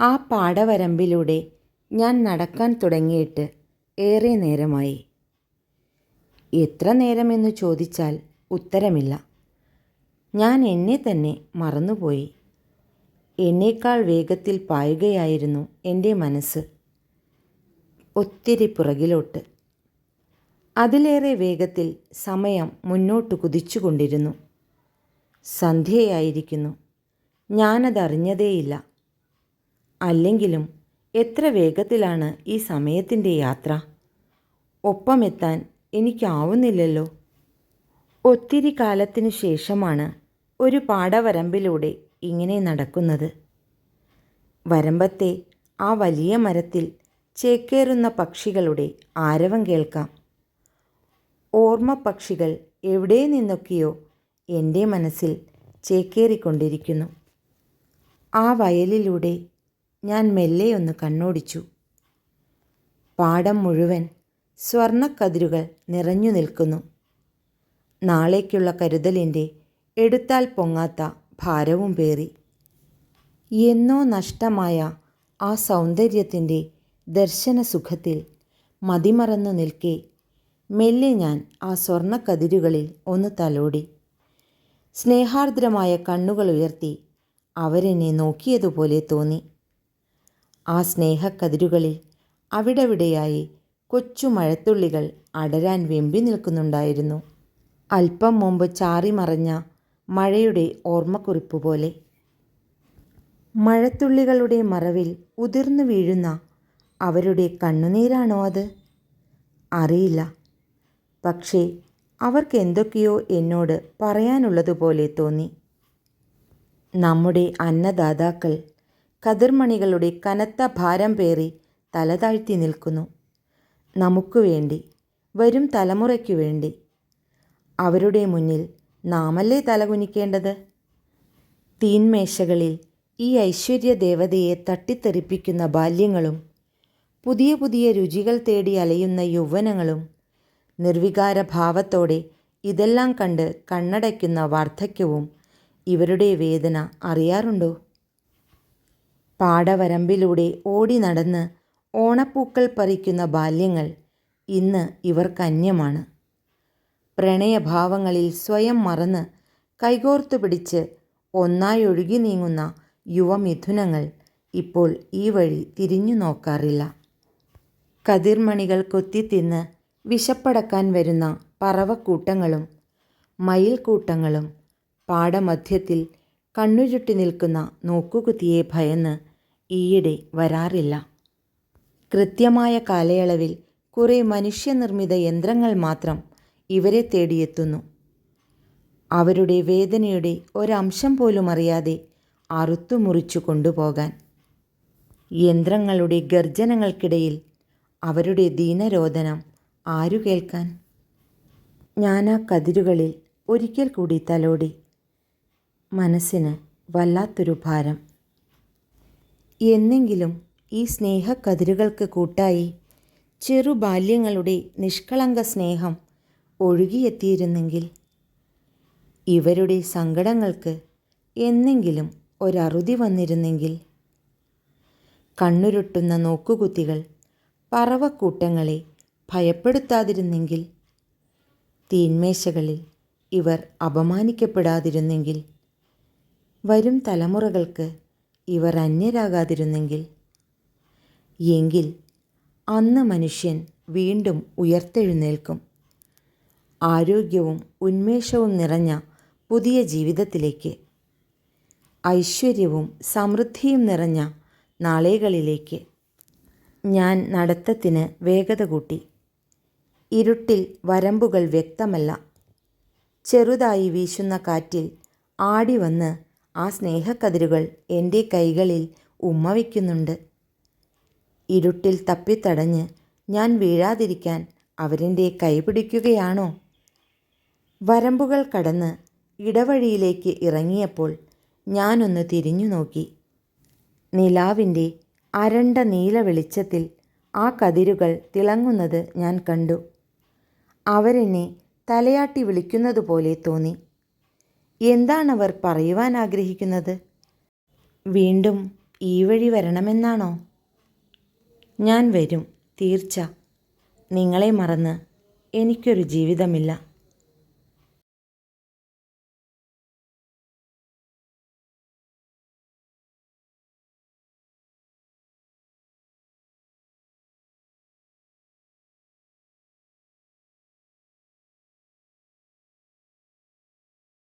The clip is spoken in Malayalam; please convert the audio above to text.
ആ പാടവരമ്പിലൂടെ ഞാൻ നടക്കാൻ തുടങ്ങിയിട്ട് ഏറെ നേരമായി. എത്ര നേരമെന്ന് ചോദിച്ചാൽ ഉത്തരമില്ല. ഞാൻ എന്നെ തന്നെ മറന്നുപോയി. എന്നേക്കാൾ വേഗത്തിൽ പായുകയായിരുന്നു എന്റെ മനസ്സ്. ഒത്തിരി പുറകിലോട്ട്. അതിലേറെ വേഗത്തിൽ സമയം മുന്നോട്ട് കുതിച്ചുകൊണ്ടിരുന്നു. സന്ധ്യയായിരിക്കുന്നു. ഞാനതറിഞ്ഞതേയില്ല. അല്ലെങ്കിലും എത്ര വേഗത്തിലാണ് ഈ സമയത്തിന്റെ യാത്ര? ഒപ്പമെത്താൻ എനിക്കാവുന്നില്ലല്ലോ. ഒത്തിരി കാലത്തിനു ശേഷമാണ് ഒരു പാടവരമ്പിലൂടെ ഇങ്ങനെ നടക്കുന്നത്. വരമ്പത്തെ ആ വലിയ മരത്തിൽ ചേക്കേറുന്ന പക്ഷികളുടെ ആരവം കേൾക്കാം. ഓർമ്മ പക്ഷികൾ എവിടെ നിന്നൊക്കെയോ എന്റെ മനസ്സിൽ ചേക്കേറിക്കൊണ്ടിരിക്കുന്നു. ആ വയലിലൂടെ ഞാൻ മെല്ലെ ഒന്ന് കണ്ണോടിച്ചു. പാടം മുഴുവൻ സ്വർണക്കതിരുകൾ നിറഞ്ഞു നിൽക്കുന്നു. നാളേക്കുള്ള കരുതലിന്റെ എടുത്താൽ പൊങ്ങാത്ത ഭാരവും പേറി. എന്നോ നഷ്ടമായ ആ സൗന്ദര്യത്തിന്റെ ദർശനസുഖത്തിൽ മതിമറന്നു നിൽക്കെ മെല്ലെ ഞാൻ ആ സ്വർണക്കതിരുകളിൽ ഒന്ന് തലോടി. സ്നേഹാർദ്രമായ കണ്ണുകൾ ഉയർത്തി അവരെന്നെ നോക്കിയതുപോലെ തോന്നി. ആ സ്നേഹക്കതിരുകളിൽ അവിടെവിടെയായി കൊച്ചു മഴത്തുള്ളികൾ അടരാൻ വെമ്പി നിൽക്കുന്നുണ്ടായിരുന്നു. അല്പം മുമ്പ് ചാറി മറഞ്ഞ മഴയുടെ ഓർമ്മക്കുറിപ്പ് പോലെ. മഴത്തുള്ളികളുടെ മറവിൽ ഉതിർന്നു വീഴുന്ന അവരുടെ കണ്ണുനീരാണോ അത്? അറിയില്ല. പക്ഷേ അവർക്ക് എന്തൊക്കെയോ എന്നോട് പറയാനുള്ളതുപോലെ തോന്നി. നമ്മുടെ അന്നദാതാക്കൾ കതിർമണികളുടെ കനത്ത ഭാരം പേറി തല താഴ്ത്തി നിൽക്കുന്നു. നമുക്ക് വേണ്ടി വരും തലമുറയ്ക്കു വേണ്ടി. അവരുടെ മുന്നിൽ നാമല്ലേ തലകുനിക്കേണ്ടത്? തീന്മേശകളിൽ ഈ ഐശ്വര്യ ദേവതയെ തട്ടിത്തെറിപ്പിക്കുന്ന ബാല്യങ്ങളും പുതിയ പുതിയ രുചികൾ തേടി അലയുന്ന യൗവനങ്ങളും നിർവികാര ഭാവത്തോടെ ഇതെല്ലാം കണ്ട് കണ്ണടയ്ക്കുന്ന വാർദ്ധക്യവും ഇവരുടെ വേദന അറിയാറുണ്ടോ? പാടവരമ്പിലൂടെ ഓടി നടന്ന് ഓണപ്പൂക്കൾ പറിക്കുന്ന ബാല്യങ്ങൾ ഇന്ന് ഇവർക്കന്യമാണ് പ്രണയഭാവങ്ങളിൽ സ്വയം മറന്ന് കൈകോർത്തു പിടിച്ച് ഒന്നായി ഒഴുകി നീങ്ങുന്ന യുവമിഥുനങ്ങൾ ഇപ്പോൾ ഈ വഴി തിരിഞ്ഞു നോക്കാറില്ല. കതിർമണികൾ കൊത്തിത്തിന്ന് വിശപ്പടക്കാൻ വരുന്ന പറവക്കൂട്ടങ്ങളും മയിൽക്കൂട്ടങ്ങളും പാടമധ്യത്തിൽ കണ്ണുചുട്ടി നിൽക്കുന്ന നോക്കുകുത്തിയെ ഭയന്ന് ഈയിടെ വരാറില്ല. കൃത്യമായ കാലയളവിൽ കുറേ മനുഷ്യനിർമ്മിത യന്ത്രങ്ങൾ മാത്രം ഇവരെ തേടിയെത്തുന്നു. അവരുടെ വേദനയുടെ ഒരംശം പോലും അറിയാതെ അറുത്തുമുറിച്ചു കൊണ്ടുപോകാൻ. യന്ത്രങ്ങളുടെ ഗർജനങ്ങൾക്കിടയിൽ അവരുടെ ദീനരോദനം ആരു കേൾക്കാൻ? ഞാൻ ആ കതിരുകളിൽ ഒരിക്കൽ കൂടി തലോടി. മനസ്സിന് വല്ലാത്തൊരു ഭാരം. എന്നെങ്കിലും ഈ സ്നേഹക്കതിരുകൾക്ക് കൂട്ടായി ചെറുബാല്യങ്ങളുടെ നിഷ്കളങ്ക സ്നേഹം ഒഴുകിയെത്തിയിരുന്നെങ്കിൽ ഇവരുടെ സങ്കടങ്ങൾക്ക് എന്നെങ്കിലും ഒരറുതി വന്നിരുന്നെങ്കിൽ കണ്ണുരുട്ടുന്ന നോക്കുകുത്തികൾ പറവക്കൂട്ടങ്ങളെ ഭയപ്പെടുത്താതിരുന്നെങ്കിൽ തീന്മേശകളിൽ ഇവർ അപമാനിക്കപ്പെടാതിരുന്നെങ്കിൽ വരും തലമുറകൾക്ക് ഇവർ അന്യരാകാതിരുന്നെങ്കിൽ? എങ്കിൽ അന്ന് മനുഷ്യൻ വീണ്ടും ഉയർത്തെഴുന്നേൽക്കും. ആരോഗ്യവും ഉന്മേഷവും നിറഞ്ഞ പുതിയ ജീവിതത്തിലേക്ക്. ഐശ്വര്യവും സമൃദ്ധിയും നിറഞ്ഞ നാളേകളിലേക്ക്. ഞാൻ നടത്തത്തിന് വേഗത കൂട്ടി. ഇരുട്ടിൽ വരമ്പുകൾ വ്യക്തമല്ല. ചെറുതായി വീശുന്ന കാറ്റിൽ ആടി വന്ന് ആ സ്നേഹക്കതിരുകൾ എന്റെ കൈകളിൽ ഉമ്മ വയ്ക്കുന്നുണ്ട്. ഇരുട്ടിൽ തപ്പിത്തടഞ്ഞ് ഞാൻ വീഴാതിരിക്കാൻ അവരെന്റെ കൈ പിടിക്കുകയാണോ? വരമ്പുകൾ കടന്ന് ഇടവഴിയിലേക്ക് ഇറങ്ങിയപ്പോൾ ഞാനൊന്ന് തിരിഞ്ഞു നോക്കി. നിലാവിന്റെ അരണ്ട നീല വെളിച്ചത്തിൽ ആ കതിരുകൾ തിളങ്ങുന്നത് ഞാൻ കണ്ടു. അവരെന്നെ തലയാട്ടി വിളിക്കുന്നതുപോലെ തോന്നി. എന്താണവർ പറയുവാൻ ആഗ്രഹിക്കുന്നത്? വീണ്ടും ഈ വഴി വരണമെന്നാണോ? ഞാൻ വരും തീർച്ച. നിങ്ങളെ മറന്ന് എനിക്കൊരു ജീവിതമില്ല.